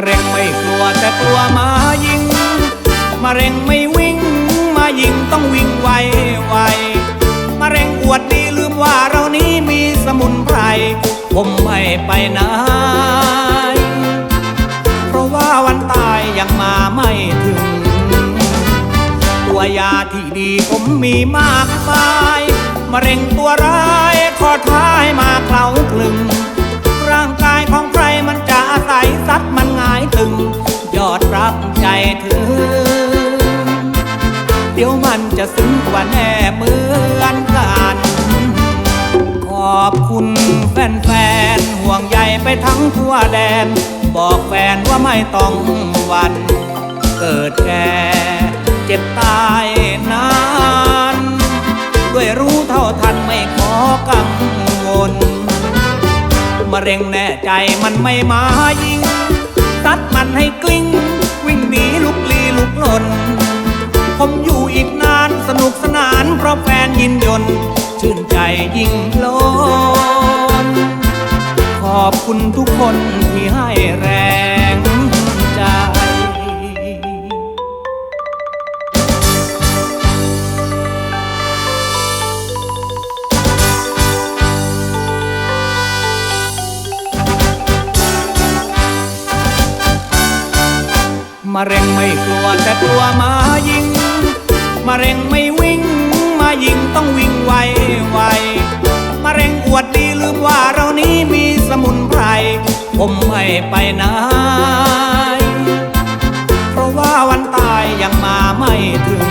มะเร็งไม่กลัวแต่กลัวมายิงมะเร็งไม่วิ่ง มายิงต้องวิ่งไวไวมะเร็งอวดดีลืมว่าเรานี้มีสมุนไพรผมไม่ไปไหนเพราะว่าวันตายยังมาไม่ถึง ตัวยาที่ดีผมมีมากมายมะเร็งตัวร้ายขอท้ายมาเคล้าคลึง ดี๋ยวมันจะซึ้งกว่าแน่เหมือนกัน ขอบคุณแฟนๆห่วงใยไปทั้งทั่วแดน บอกแฟนว่าไม่ต้องวัน เกิดแก่เจ็บตายนานด้วยรู้เท่าทันไม่ขอกังวลมะเร็งแน่ใจมันไม่มายิงซัดมันให้กลิ้ง วิ่งหนีลุกลีลุกลน ยินยนต์ชื่นใจยิ่งล้นขอบคุณทุกคนที่ให้แรงใจมะเร็งไม่กลัวแต่กลัวมายิงมะเร็งไม่ ยิงต้องวิ่งไวไวมะเร็งอวดดีลืมว่าเรานี้มีสมุนไพรผมไม่ไปไหนเพราะว่าวันตายยังมาไม่ถึง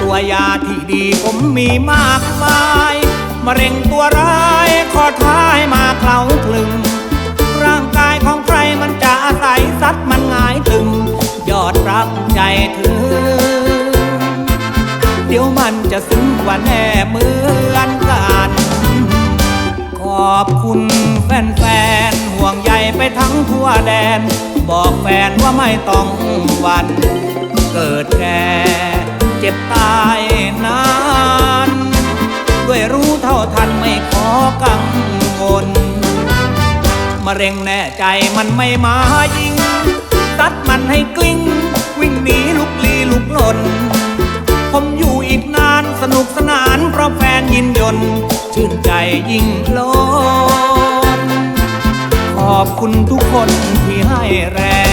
ตัวยาที่ดีผมมีมากมายมะเร็งตัวร้ายขอท้ายมาเคล้าคลึง ร่างกายของใครมันจะอาศัยซัดมันงายตึง ยอดรักใจถึงเดี๋ยวมัน จะซึ้งกว่าแน่เหมือนกันขอบคุณแฟนๆห่วงใยไปทั้งทั่วแดน บอกแฟนว่าไม่ต้องหวัน เกิดแก่เจ็บตายนานด้วยรู้เท่าทันไม่ขอกังวลมะเร็งแน่ใจมันไม่มายิงซัดมันให้กลิ้ง วิ่งหนีลุกลีลุกลน ชื่นใจยิ่งล้นขอบคุณทุกคนที่ให้แรง